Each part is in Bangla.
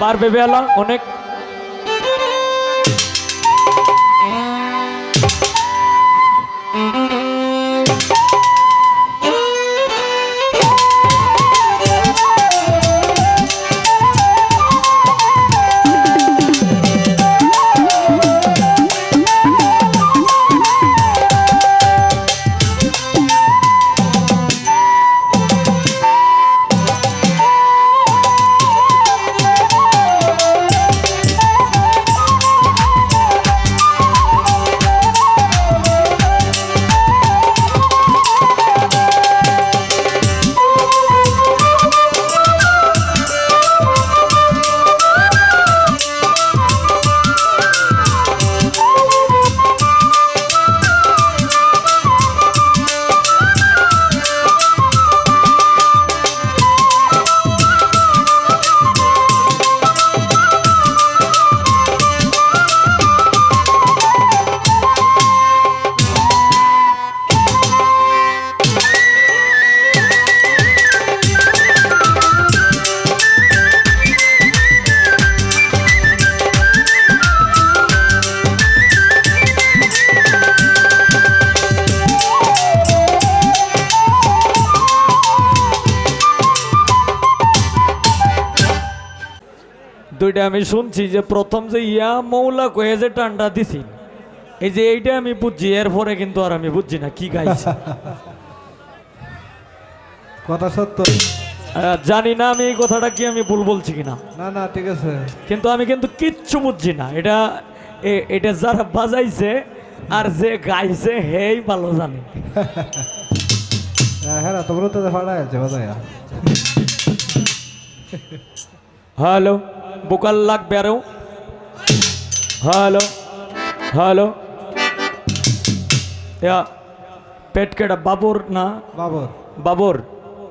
বাড়বে এলাম অনেক। দুইটা আমি শুনছি যে প্রথম যে ইয়া মৌলা কয়ে যে টান্ডা দিছি এই যে এইটা আমি বুঝছি এরপরে কিন্তু আর আমি বুঝছি না কি গাইছে। কথা সত্য। জানি না আমি এই কথাটা কি আমি ভুল বলছি কিনা। না না ঠিক আছে। কিন্তু আমি কিন্তু কিচ্ছু বুঝছি না এটা এটা যারা বাজাইছে আর যে গাইছে হেই ভালো জানে। হ্যাঁ হ্যাঁ তোমরা তো আছে বাজায়া হ্যালো। বোকাল লাগবে আরও। Hello hello. পেট কেটা বাবর না? বাবর। বাবর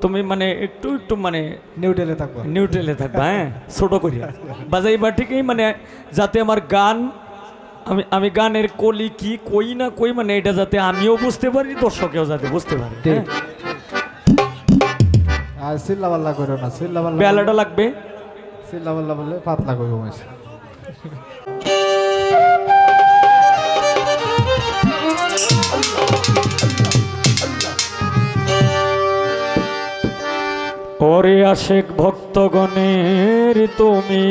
তুমি মানে একটু একটু মানে নিউটেলে থাকব। নিউট্রেলে থাকবা হ্যাঁ? ছোট করিয়া। বাজাইবা ঠিকই মানে যাতে আমার গান আমি আমি গানের কলি কি কই না কই মানে এটা যাতে আমিও বুঝতে পারি দর্শকেও যাতে বুঝতে পারি হ্যাঁ? করো বেলাটা লাগবে। সিল্লা পাল্লা বললে পাতলা করব মাসে ওরে আশেক ভক্তগণের তুমি।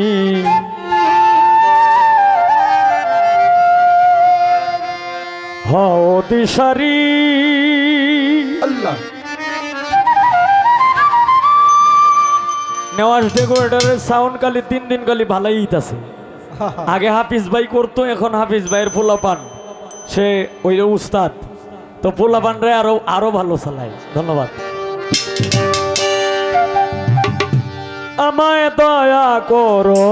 হও দিশারি। আল্লাহ। নেওয়াজ ডেকোরেটারের সাউন্ড কালি তিন দিন কালি ভালোই আছে। আগে হাফিজ ভাই করতো এখন হাফিজ ভাইয়ের পোলাপান। সে ওই উস্তাদ। তো পোলাপানরে আরও আরও ভালো চালায়। ধন্যবাদ। আমায় দয়া করো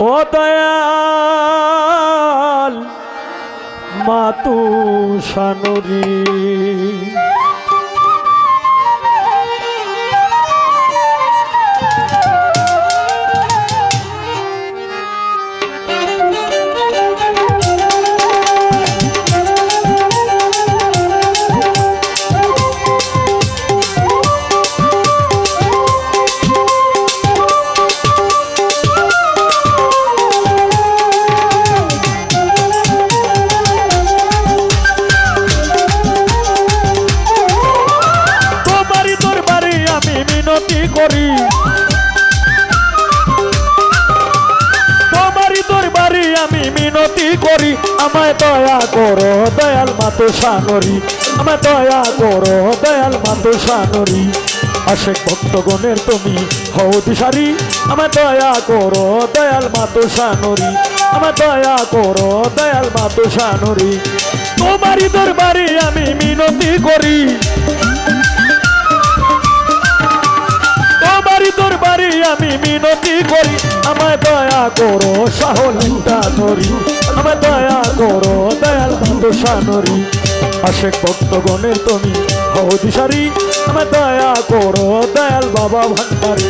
ও দয়াল মাতু সানুরি করি, আমায় দয়া করো, দয়াল মাতো সানরি আমায় দয়া করো, দয়াল মাতো সানরি আশেক ভক্তগণের তুমি হও দিশারি। আমায় দয়া করো, দয়াল মাতো সানরি আমায় দয়া করো, দয়াল মাতো সানরি তোমারই দরবারে আমি মিনতি করি। তোমারই দরবারে আমি মিনতি করি। আমায় দয়া করো সাহলটা নরি। আমায় দয়া করো দয়াল বন্ধু সানরি। আশেক ভক্তগণের তুমি হও দিশারি। আমায় দয়া করো দয়াল বাবা ভান্ডারি।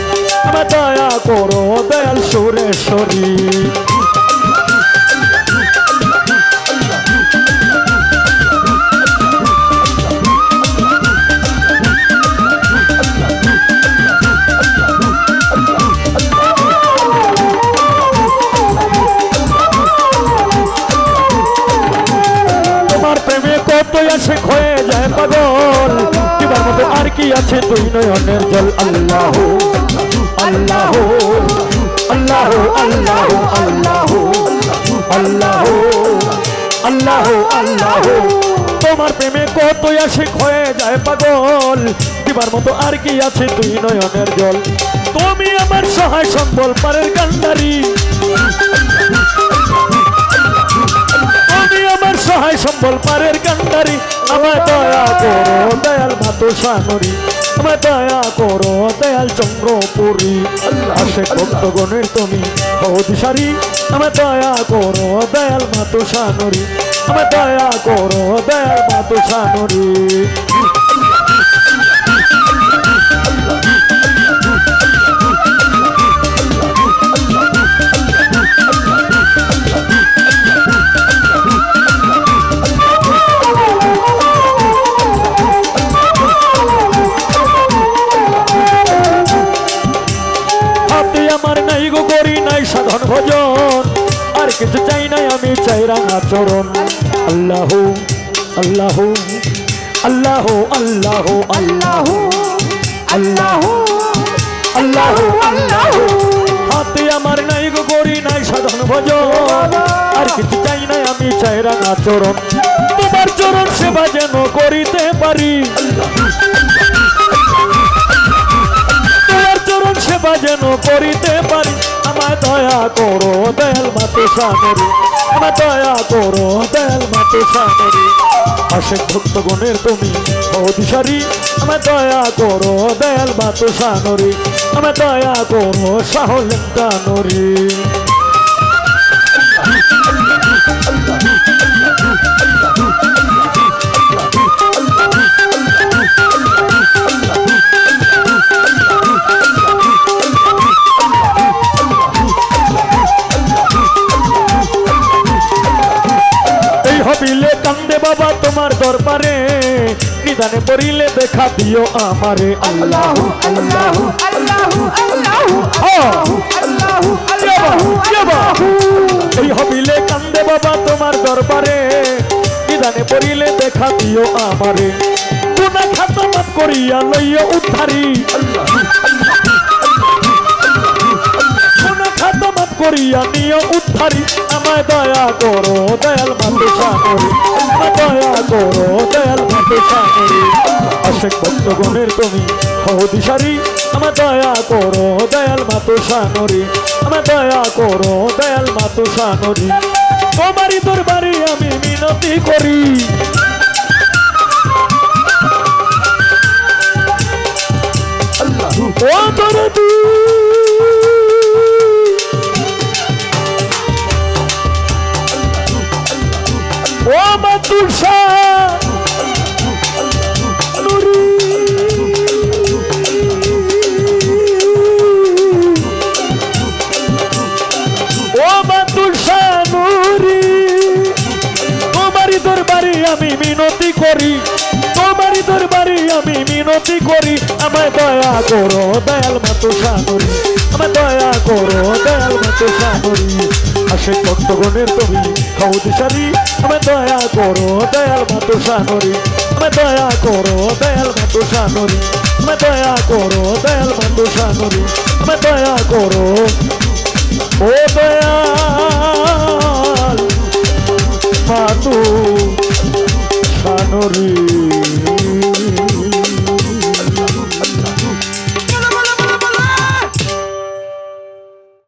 আমায় দয়া করো দয়াল সুরেশ্বরী। কি আছে তুই নয়নের জল? আল্লাহ আল্লাহ আল্লাহ আল্লাহ আল্লাহ আল্লাহ আল্লাহ আল্লাহ। তোমার প্রেমে কত আশিক হয়ে যায় পাগল। দিবার মতো আর কি আছে তুই নয়নের জল? তুমি আমার সহায় সম্বল, পারের কান্ডারি সহায় সম্বল পারের কান্ডারি আমার দয়া করো দয়াল মাতো সানরি আমার দয়া করো দয়াল চন্দ্রপুরী। কত ভক্তগণের তুমি হদিসারি আমার দয়া করো দয়াল মাতো সানরি আমার দয়া করো দয়াল মাতো সানরি চরণ। আল্লাহ আল্লাহ আল্লাহ আল্লাহ আল্লাহ আল্লাহ আল্লাহ আল্লাহ। হাতে আমার নাই গো করি নাই সাধন ভজন। আর কিছু চাই নাই আমি, চাই রাঙা চরণ। তোমার চরণ সেবা যেন করিতে পারি। তোমার চরণ সেবা যেন করিতে দয়া করো দেল মাতে সামরি আমার দয়া করো দেল মাতে সামরি আশেক ভক্তগণের তুমি অধিসারি। আমার দয়া করো দেল মাতে সানরি আমার দয়া করো সাহলেন্দা নরি। দরবারে নিদানে পড়িলে দেখা দিও আমারে আল্লাহ আল্লাহ এই হবিলে কান্দে বাবা তোমার দরবারে নিদানে পড়িলে দেখা দিও আমারে। গুনা খাতা করিয়া লইয়া উদ্ধারি। করিয়া নিও উদ্ধারি। আমায় দয়া করো দয়াল সাগরি ভক্তগণের তুমি। হদিসারি আমার দয়া করো, দয়াল মাতো সানরি। আমার দয়া করো, দয়াল মাতো সানরি। তোমারই দরবারে আমি মিনতি করি। মিনতি করি, আমায় দয়া করো, দয়াল মাতো সানরি আমায় দয়া করো, দয়াল মাতো সানরি আশেক ভক্তগণের তুমি হৌদিসারি আমায় দয়া করো, দয়াল মাতো সানরি আমায় দয়া করো, দয়াল মাতো সানরি আমায় দয়া করো, দয়াল মাতো সানরি আমায় দয়া করো, ও দয়াল মাতু সানরি